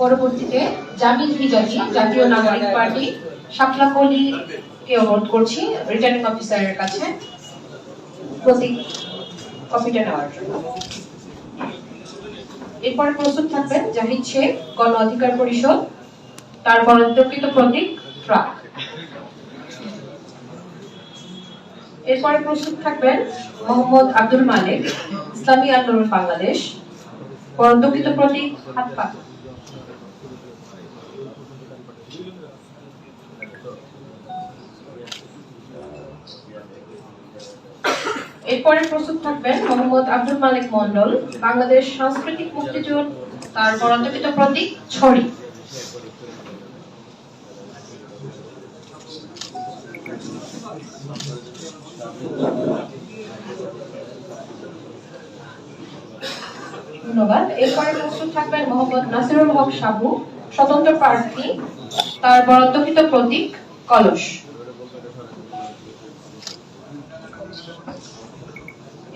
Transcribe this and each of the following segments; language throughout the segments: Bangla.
পরবর্তীতে জামিল হিজাজি জাতীয় নাগরিক পার্টি শাপলাকলি কে অনুরোধ করছি রিটার্নিং অফিসারের কাছে। প্রতীক কপিটা নেওয়ার জন্য। এরপরে প্রস্তুত থাকবেন জাহিদ শেখ, গণ অধিকার পরিষদ, তার বরাদ্দকৃত প্রতীক ট্রাক এরপরে প্রস্তুত থাকবেন মোহাম্মদ আব্দুল মালিক, ইসলামী আন্দোলন বাংলাদেশ বরাদ্দকৃত প্রতীক হাত পা। এরপরে প্রস্তুত থাকবেন মোহাম্মদ আব্দুল মালিক মন্ডল বাংলাদেশ সাংস্কৃতিক মুক্তিযুদ্ধ তার বরাদ্দকৃত প্রতীক ছড়ি। ধন্যবাদ। এরপরে প্রস্তুত থাকবেন মোহাম্মদ নাসিরুল হক সাবু, স্বতন্ত্র প্রার্থী, তার বরাদ্দকৃত প্রতীক, কলস।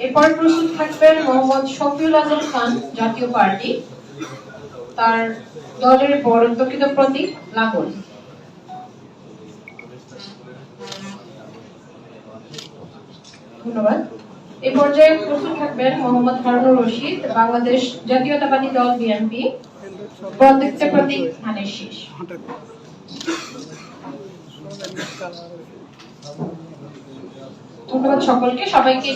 এরপরে প্রস্তুত থাকবেন মোহাম্মদ শফিউল আজম খান, জাতীয় পার্টি, তার দলের বরাদ্দকৃত প্রতীক লাঙ্গল ধন্যবাদ। এই পর্যায়ে প্রস্তুত থাকবেন মোহাম্মদ হারুনুর রশিদ, বাংলাদেশ জাতীয়তাবাদী দল বিএনপি। প্রত্যেকটা প্রতীক ধানের ধন্যবাদ সকলকে, সবাইকে